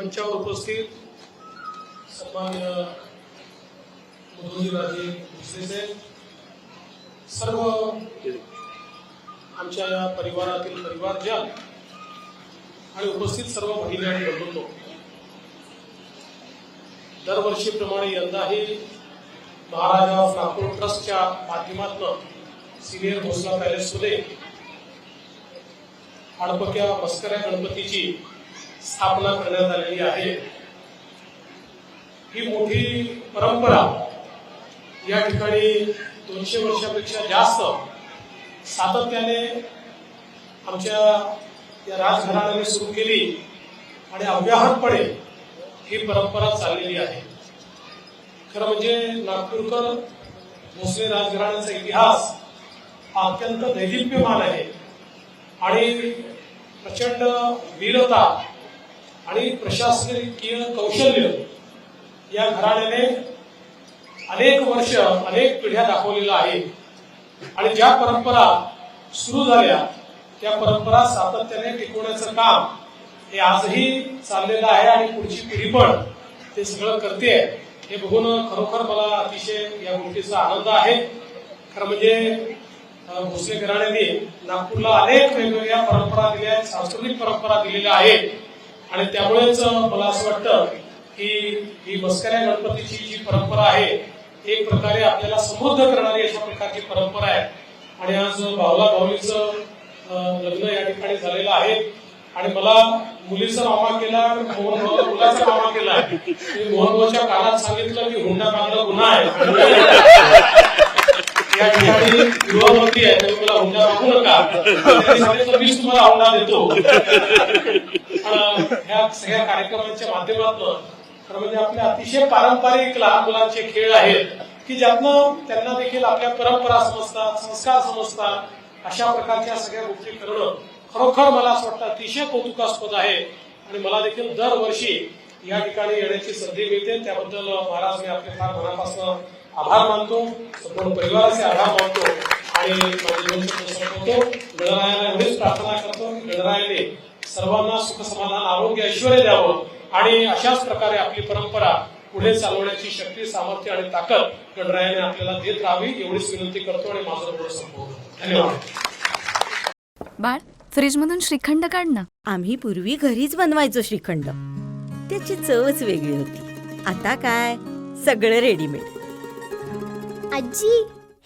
मंचावर उपस्थित सन्मान्य मधुजीराजे भोसले सर्व आमच्या या परिवारातील परिवारजन आणि उपस्थित सर्व भगिनी आणि बंधुत्व दरवर्षीप्रमाणे यंदाही महाराजा नागपूर ट्रस्टच्या माध्यमातून सिनियर भोसला पॅलेसमध्ये आडपक्या मस्कऱ्या गणपतीची स्थापना करण्यात आलेली आहे. ही मोठी परंपरा या ठिकाणी दोनशे वर्षापेक्षा जास्त सातत्याने आमच्या या राजघराण्याने सुरू केली आणि अव्याहतपणे ही परंपरा चाललेली आहे. खरं म्हणजे नागपूरकर भोसले राजघराण्याचा इतिहास हा अत्यंत दैदिप्यमान आहे आणि प्रचंड वीरता आणि प्रशासकीय कौशल्य या घराण्याने अनेक वर्ष अनेक पिढ्या दाखवलेल्या आहेत. आणि ज्या परंपरा सुरू झाल्या त्या परंपरा सातत्याने टिकवण्याचं काम हे आजही चाललेलं आहे आणि पुढची पिढी पण ते सगळं करते. हे बघून खरोखर मला अतिशय या गोष्टीचा आनंद आहे. खरं म्हणजे भोसले घराण्याने नागपूरला अनेक वेगवेगळ्या परंपरा दिल्या सांस्कृतिक परंपरा दिलेल्या आहेत. आणि त्यामुळेच मला असं वाटतं की ही मस्कऱ्या गणपतीची जी परंपरा आहे एक प्रकारे आपल्याला समृद्ध करणारी अशा प्रकारची परंपरा आहे. आणि आज भावला भाऊलीचं लग्न या ठिकाणी झालेलं आहे. आणि मला मुलीचा मामा केला आणि मोहन भाऊला मुलाचा मामा केला. मी मोहन भाऊच्या कानात सांगितलं की हुंडा मागणं गुन्हा आहे. या ठिकाणी गृहमंत्री आहे. तुम्ही मला नका मीच तुम्हाला हुंडा देतो. ह्या सगळ्या कार्यक्रमांच्या माध्यमातून खरं म्हणजे आपले अतिशय पारंपरिक लहान मुलांचे खेळ आहेत की ज्यातनं त्यांना देखील आपल्या परंपरा समजतात संस्कार समजतात अशा प्रकारच्या सगळ्या गोष्टी करणं खरोखर मला असं वाटतं अतिशय कौतुकास्पद आहे. आणि मला देखील दरवर्षी या ठिकाणी येण्याची संधी मिळते. त्याबद्दल महाराज मी आपले फार मनापासून आभार मानतो. संपूर्ण परिवाराचे आभार मानतो. आणि गणरायाला एवढीच प्रार्थना करतो की गणरायाने सर्वांना सुख समाधान आरोग्य ऐश्वर द्यावं. आणि अशाच प्रकारे आपली परंपरा पुढे चालवण्याची शक्ती सामर्थ्य आणि ताकद गणरायाने आपल्याला देत राहावी एवढीच विनंती करतो आणि माझं पुढे संपवतो धन्यवाद. बाळ फ्रीजमधून श्रीखंड काढ ना. आम्ही पूर्वी घरीच बनवायचो श्रीखंड. त्याची चवच वेगळी होती. आता काय? सगळं रेडीमेड आजी